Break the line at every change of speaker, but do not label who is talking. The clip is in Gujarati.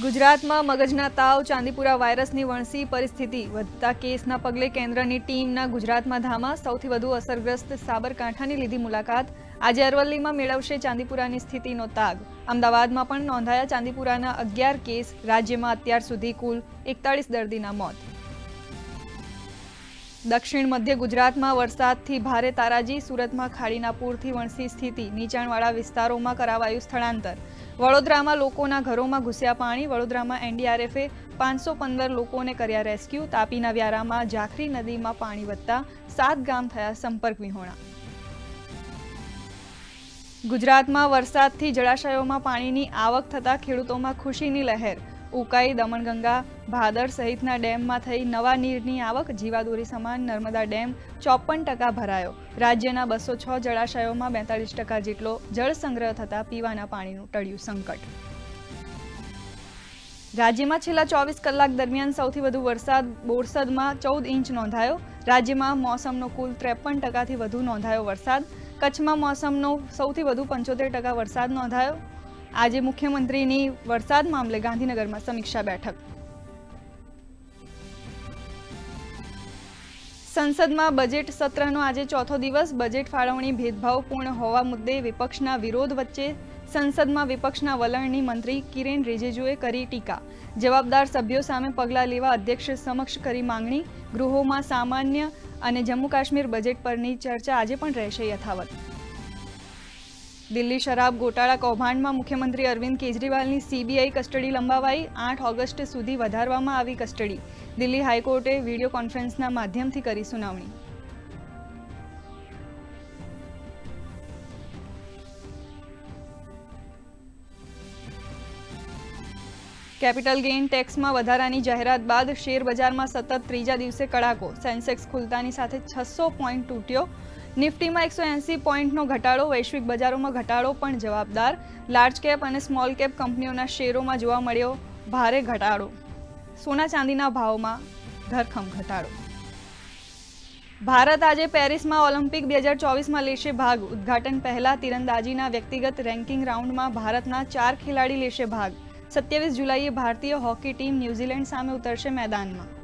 ગુજરાતમાં મગજના તાવ, ચાંદીપુરા વાયરસની વણસી પરિસ્થિતિ. વધતા કેસના પગલે કેન્દ્રની ટીમના ગુજરાતમાં ધામા. સૌથી વધુ અસરગ્રસ્ત સાબરકાંઠાની લીધી મુલાકાત. આજે અરવલ્લીમાં મેળવશે ચાંદીપુરાની સ્થિતિનો તાગ. અમદાવાદમાં પણ નોંધાયા ચાંદીપુરાના અગિયાર કેસ. રાજ્યમાં અત્યાર સુધી કુલ એકતાળીસ દર્દીના મોત. દક્ષિણ મધ્ય ગુજરાતમાં વરસાદથી ભારે તારાજી, સુરતમાં ખાડીના પૂરથી વણસી સ્થિતિ, નીચાણવાળા વિસ્તારોમાં કરાવાયું સ્થળાંતર. વડોદરામાં લોકોના ઘરોમાં ઘૂસ્યા પાણી, વડોદરામાં એનડીઆરએફે પાંચસો પંદર લોકોને કર્યા રેસ્ક્યુ, તાપીના વ્યારામાં જાખરી નદીમાં પાણી વધતા સાત ગામ થયા સંપર્ક વિહોણા. ગુજરાતમાં વરસાદથી જળાશયોમાં પાણીની આવક થતાં ખેડૂતોમાં ખુશીની લહેર. ઉકાઈ, દમણગંગા, ભાદર સહિતના ડેમમાં થઈ નવા નીરની આવક જીવાદોરી સમાન નર્મદા ડેમ ચોપન ટકા ભરાયો. રાજ્યના બસો છ જળાશયોમાં બેતાળીસ ટકા જેટલો જળ સંગ્રહ થતાં પીવાના પાણીનું ટળ્યું સંકટ. રાજ્યમાં છેલ્લા ચોવીસ કલાક દરમિયાન સૌથી વધુ વરસાદ બોરસદમાં ચૌદ ઇંચ નોંધાયો. રાજ્યમાં મોસમનો કુલ ત્રેપન ટકાથી વધુ નોંધાયો વરસાદ. કચ્છમાં મોસમનો સૌથી વધુ પંચોતેર ટકા વરસાદ નોંધાયો. આજે મુખ્યમંત્રીની વરસાદ મામલે ગાંધીનગરમાં સમીક્ષા બેઠક. સંસદમાં બજેટ સત્રનો આજે ચોથો દિવસ. બજેટ ફાળવણી ભેદભાવપૂર્ણ હોવા મુદ્દે વિપક્ષના વિરોધ વચ્ચે સંસદમાં વિપક્ષના વલણની મંત્રી કિરેન રિજિજુએ કરી ટીકા. જવાબદાર સભ્યો સામે પગલાં લેવા અધ્યક્ષ સમક્ષ કરી માંગણી. ગૃહોમાં સામાન્ય અને જમ્મુ કાશ્મીર બજેટ પરની ચર્ચા આજે પણ રહેશે યથાવત. દિલ્હી શરાબ ગોટાળા કૌભાંડમાં મુખ્યમંત્રી અરવિંદ કેજરીવાલની સીબીઆઈ કસ્ટડી લંબાવાઈ આઠ ઓગસ્ટ સુધી વધારવામાં આવી કસ્ટડી. દિલ્હી હાઈકોર્ટે વીડિયો કોન્ફરન્સના માધ્યમથી કરી સુનાવણી. કેપિટલ ગેઇન ટેક્સમાં વધારાની જાહેરાત બાદ શેર બજારમાં સતત ત્રીજા દિવસે કડાકો. સેન્સેક્સ ખુલતાની સાથે છસો પોઈન્ટ તૂટ્યો. નિફ્ટીમાં એકસો એંસી પોઈન્ટનો ઘટાડો, વૈશ્વિક બજારોમાં ઘટાડો પણ જવાબદાર. લાર્જ કેપ અને સ્મોલ કેપ કંપનીઓના શેરોમાં જોવા મળ્યો ભારે ઘટાડો. સોના ચાંદીના ભાવમાં ધરખમ ઘટાડો. ભારત આજે પેરિસમાં ઓલિમ્પિક બે હજાર ચોવીસમાં લેશે ભાગ. ઉદ્ઘાટન પહેલા તીરંદાજીના વ્યક્તિગત રેન્કિંગ રાઉન્ડમાં ભારતના ચાર ખેલાડી લેશે ભાગ. સત્યાવીસ જુલાઈએ ભારતીય હોકી ટીમ ન્યૂઝીલેન્ડ સામે ઉતરશે મેદાનમાં.